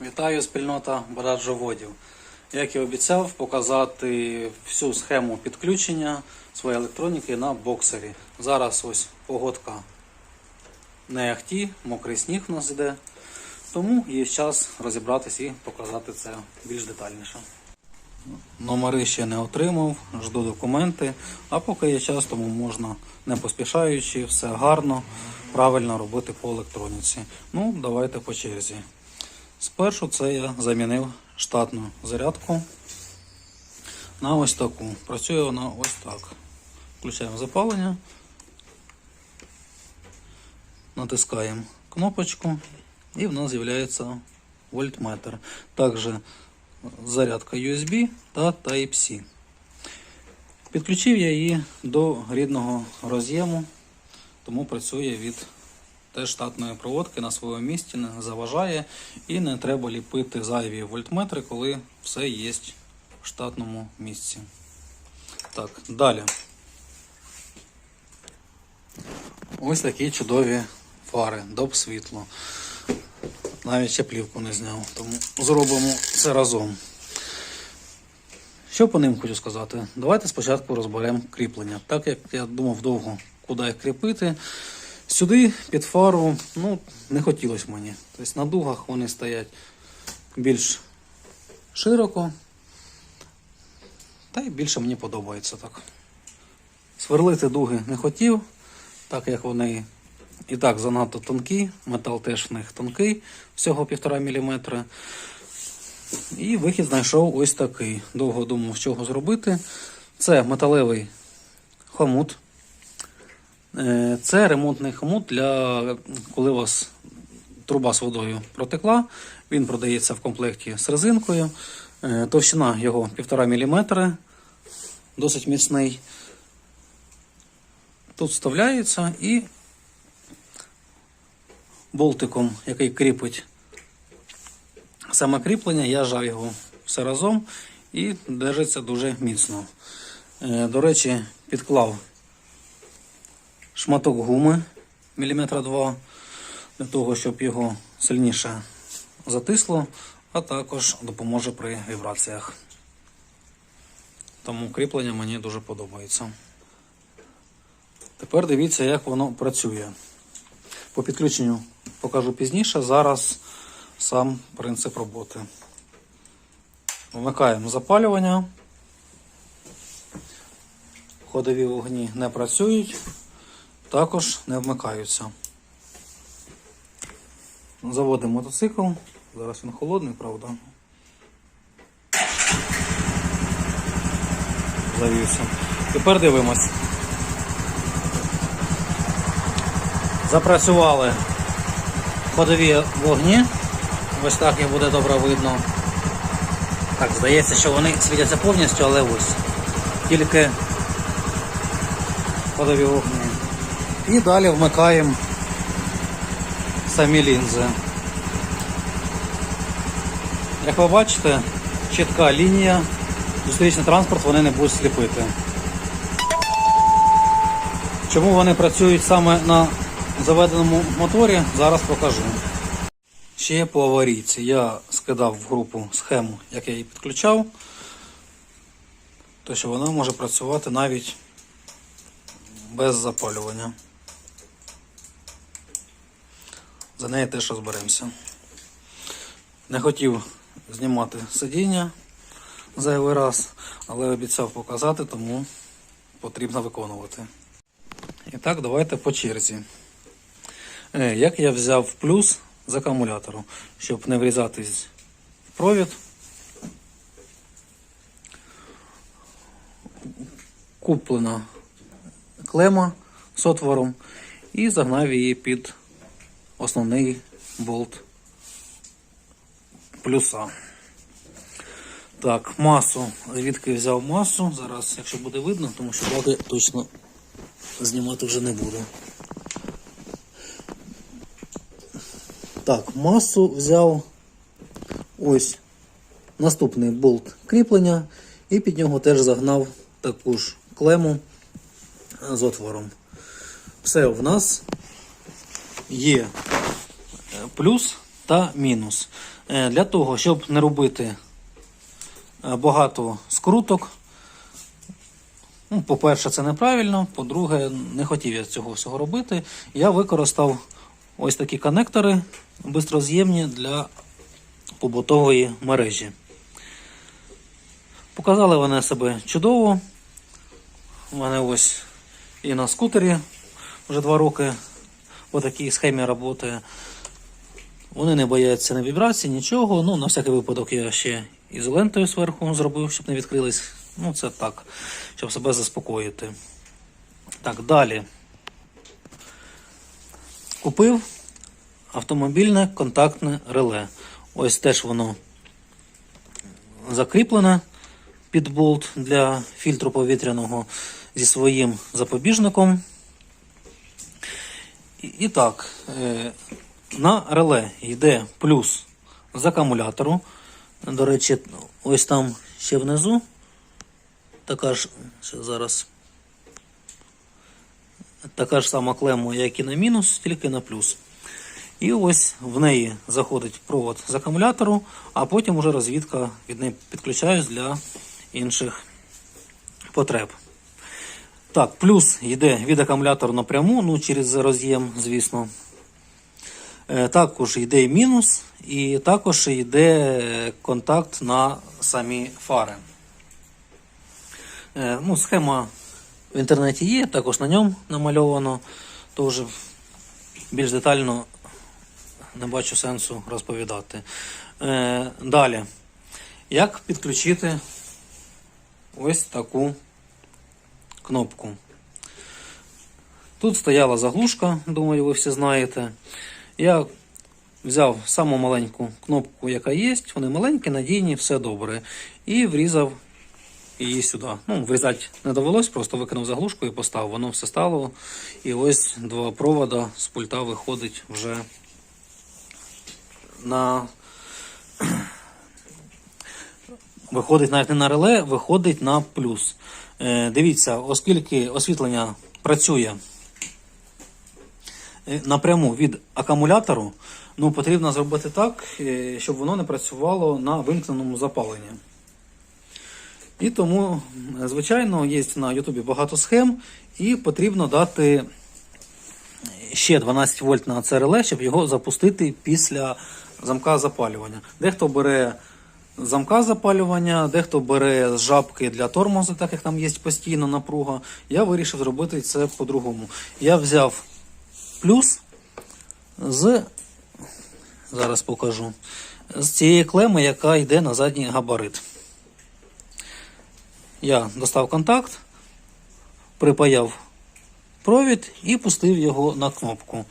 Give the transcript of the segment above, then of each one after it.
Вітаю спільнота бараджоводів. Як і обіцяв, показати всю схему підключення своєї електроніки на боксері. Зараз ось погодка не ахті, мокрий сніг у нас йде. Тому є час розібратися і показати це більш детальніше. Номери ще не отримав, жду документи, а поки є час, тому можна не поспішаючи, все гарно, правильно робити по електроніці. Ну, давайте по черзі. Спершу це я замінив штатну зарядку на ось таку. Працює вона ось так. Включаємо запалення, натискаємо кнопочку і в нас з'являється вольтметр. Також зарядка USB та Type-C. Підключив я її до рідного роз'єму, тому працює від теж штатної проводки на своєму місці, не заважає і не треба ліпити зайві вольтметри, коли все є в штатному місці. Так, далі. Ось такі чудові фари, доп світло. Навіть ще плівку не зняв, тому зробимо це разом. Що по ним хочу сказати? Давайте спочатку розберемо кріплення. Так як я думав довго, куди їх кріпити. Сюди під фару ну, не хотілося мені. Тобто на дугах вони стоять більш широко. Та й більше мені подобається так. Сверлити дуги не хотів, так як вони і так занадто тонкі, метал теж в них тонкий, всього 1,5 мм. І вихід знайшов ось такий. Довго думав, з чого зробити. Це металевий хомут. Е, Це ремонтний хомут для коли у вас труба з водою протекла. Він продається в комплекті з резинкою. Е, Товщина його 1,5 мм, досить міцний. Тут вставляється і болтиком, який кріпить саме кріплення, я жав його все разом і держиться дуже міцно. Е, До речі, підклав шматок гуми міліметра 2 для того, щоб його сильніше затисло, а також допоможе при вібраціях. Тому кріплення мені дуже подобається. Тепер дивіться, як воно працює. По підключенню покажу пізніше. Зараз сам принцип роботи. Вмикаємо запалювання. Ходові вогні не працюють, також не вмикаються. Заводимо мотоцикл. Зараз він холодний, правда. Завівся. Тепер дивимось. Запрацювали ходові вогні. Ось так їх буде добре видно. Так, здається, що вони світяться повністю, але ось тільки ходові вогні. І далі вмикаємо самі лінзи. Як ви бачите, чітка лінія, зустрічний транспорт вони не будуть сліпити. Чому вони працюють саме на заведеному моторі, зараз покажу. Ще по аварійці. Я скидав в групу схему, як я її підключав, то що вона може працювати навіть без запалювання. За неї теж розберемося. Не хотів знімати сидіння зайвий раз, але обіцяв показати, тому потрібно виконувати. І так, давайте по черзі. Е, Як я взяв плюс з акумулятору, щоб не врізатись в провід. Куплена клема з отвором і загнав її під основний болт плюса. Так, масу. Звідки взяв масу? Зараз, якщо буде видно, тому що баги точно знімати вже не буду. Так, масу взяв ось наступний болт кріплення і під нього теж загнав таку ж клему з отвором. Все в нас є плюс та мінус. Е, Для того, щоб не робити е, багато скруток, ну, по-перше, це неправильно, по-друге, не хотів я цього всього робити. Я використав ось такі коннектори бистроз'ємні для побутової мережі. Показали вони себе чудово. У мене ось і на скутері вже два роки по такій схемі працює. Вони не бояться ні вібрацій, нічого. Ну, на всякий випадок я ще ізолентою зверху зробив, щоб не відкрились. Ну, це так, щоб себе заспокоїти. Так, далі. Купив автомобільне контактне реле. Ось теж воно закріплене під болт для фільтру повітряного зі своїм запобіжником. І, і так, е, на реле йде плюс з акумулятору. До речі, ось там ще внизу. Така ж зараз. Така ж сама клема, як і на мінус, тільки на плюс. І ось в неї заходить провод з акумулятору, а потім уже розвідка від неї підключаюсь для інших потреб. Так, плюс йде від акумулятора напряму, ну через роз'єм, звісно. Е, Також йде мінус, і також йде контакт на самі фари. Е, Ну, схема в інтернеті є, також на ньому намальовано. То вже більш детально не бачу сенсу розповідати. Е, Далі. Як підключити ось таку кнопку? Тут стояла заглушка, думаю, ви всі знаєте. Я взяв саму маленьку кнопку, яка є, вони маленькі, надійні, все добре. І врізав її сюди. Ну, врізати не довелось, просто викинув заглушку і поставив. Воно все стало. І ось два провода з пульта виходить вже на. Виходить навіть не на реле, виходить на плюс. Е, дивіться, оскільки освітлення працює напряму від акумулятору, ну, потрібно зробити так, е, щоб воно не працювало на вимкненому запаленні. І тому, е, звичайно, є на Ютубі багато схем, і потрібно дати ще 12 вольт на це реле, щоб його запустити після замка запалювання. Дехто бере замка запалювання, дехто бере з жабки для тормозу, так як там є постійна напруга. Я вирішив зробити це по-другому. Я взяв плюс з, зараз покажу, з цієї клеми, яка йде на задній габарит. Я достав контакт, припаяв провід і пустив його на кнопку.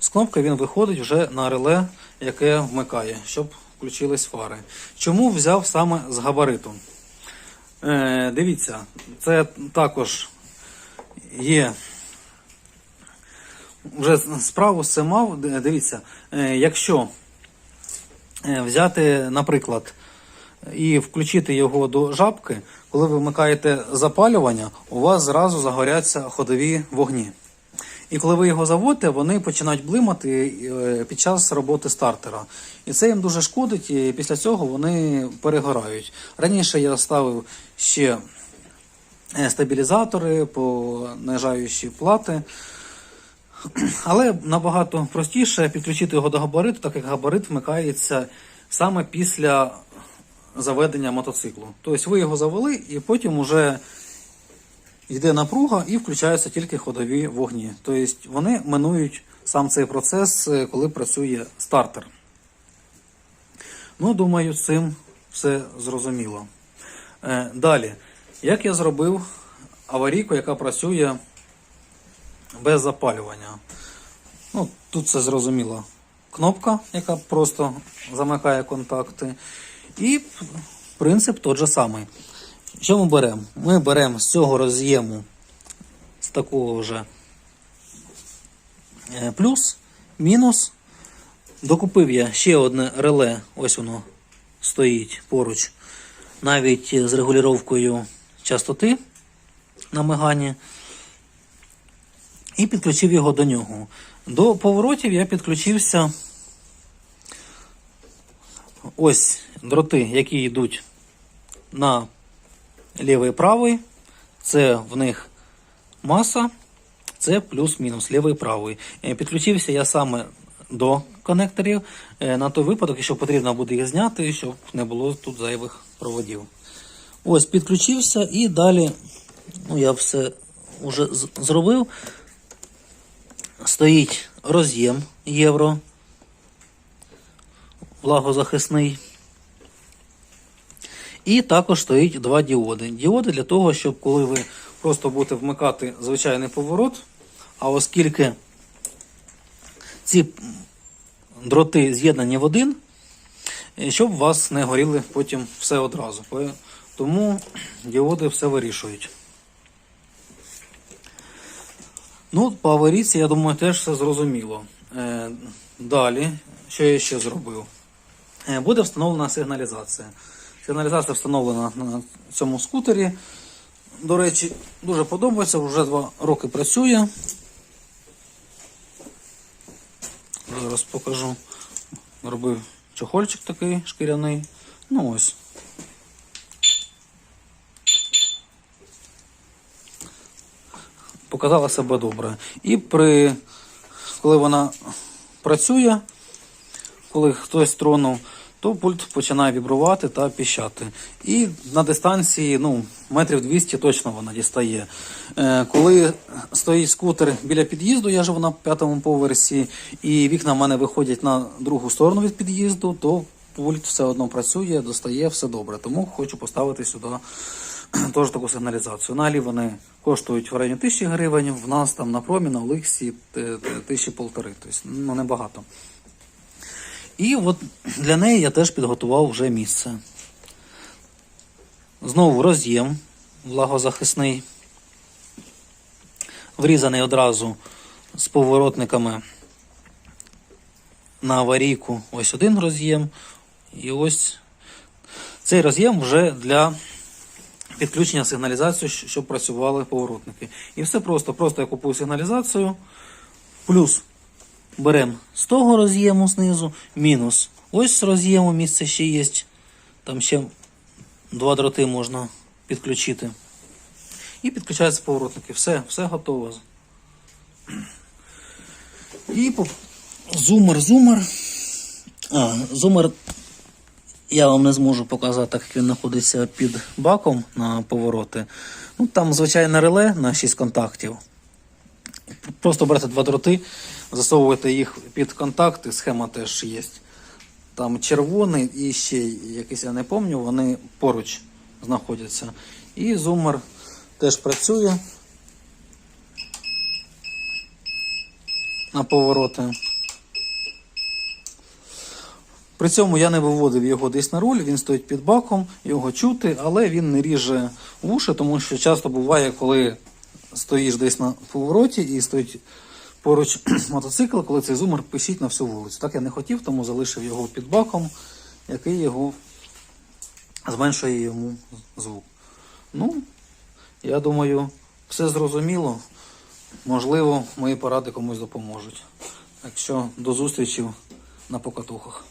З кнопки він виходить вже на реле, яке вмикає, щоб включились фари. Чому взяв саме з габариту? Е, дивіться, це також є. Вже справу все мав. Дивіться, е, якщо е, взяти, наприклад, і включити його до жабки, коли ви вмикаєте запалювання, у вас зразу загоряться ходові вогні. І коли ви його заводите, вони починають блимати е, під час роботи стартера. І це їм дуже шкодить, і після цього вони перегорають. Раніше я ставив ще стабілізатори, понижаючі плати. Але набагато простіше підключити його до габариту, так як габарит вмикається саме після заведення мотоциклу. Тобто ви його завели і потім вже йде напруга і включаються тільки ходові вогні. Тобто вони минують сам цей процес, е, коли працює стартер. Ну, думаю, цим все зрозуміло. Е, Далі, як я зробив аварійку, яка працює без запалювання. Ну, Тут все зрозуміло. Кнопка, яка просто замикає контакти. І принцип той же самий. Що ми беремо? Ми беремо з цього роз'єму, з такого вже е, плюс, мінус. Докупив я ще одне реле, ось воно стоїть поруч, навіть з регулюванням частоти на мигані. І підключив його до нього. До поворотів я підключився ось дроти, які йдуть на лівий і правий. Це в них маса, це плюс-мінус лівий і правий. Е, Підключився я саме до конекторів е, на той випадок, якщо потрібно буде їх зняти, щоб не було тут зайвих проводів. Ось підключився і далі, ну я все вже зробив. Стоїть роз'єм євро влагозахисний. І також стоїть два діоди. Діоди для того, щоб коли ви просто будете вмикати звичайний поворот, а оскільки ці дроти з'єднані в один, щоб у вас не горіли потім все одразу. Тому діоди все вирішують. Ну, по аварійці, я думаю, теж все зрозуміло. Е, далі, що я ще зробив? Е, буде встановлена сигналізація. Сигналізація встановлена на цьому скутері. До речі, дуже подобається, вже два роки працює. Зараз покажу. Робив чохольчик такий шкіряний. Ну ось. Показала себе добре. І при, коли вона працює, коли хтось тронув, то пульт починає вібрувати та піщати. І на дистанції ну, метрів 200 точно вона дістає. Е, коли стоїть скутер біля під'їзду, я живу на п'ятому поверсі, і вікна в мене виходять на другу сторону від під'їзду, то пульт все одно працює, достає, все добре. Тому хочу поставити сюди теж таку сигналізацію. Налі вони коштують в районі тисячі гривень, в нас там на промі, на Олексі тисячі полтори, тобто ну, небагато. І от для неї я теж підготував вже місце. Знову роз'єм влагозахисний, врізаний одразу з поворотниками на аварійку. Ось один роз'єм. І ось цей роз'єм вже для підключення сигналізації, щоб працювали поворотники. І все просто. Просто я купую сигналізацію, плюс беремо з того роз'єму знизу, мінус. Ось з роз'єму місце ще є. Там ще два дроти можна підключити. І підключаються поворотники. Все, все готово. І по... зумер, зумер. А, зумер я вам не зможу показати, як він знаходиться під баком на повороти. Ну, там звичайне реле на 6 контактів. Просто берете два дроти, засовуєте їх під контакти, схема теж є. Там червоний і ще якийсь, я не пам'ятаю, вони поруч знаходяться. І зумер теж працює на повороти. При цьому я не виводив його десь на руль, він стоїть під баком, його чути, але він не ріже вуші, тому що часто буває, коли стоїш десь на повороті і стоїть поруч мотоцикл, коли цей зумер пишіть на всю вулицю. Так я не хотів, тому залишив його під баком, який його зменшує йому звук. Ну, я думаю, все зрозуміло. Можливо, мої поради комусь допоможуть. Так що до зустрічі на покатухах.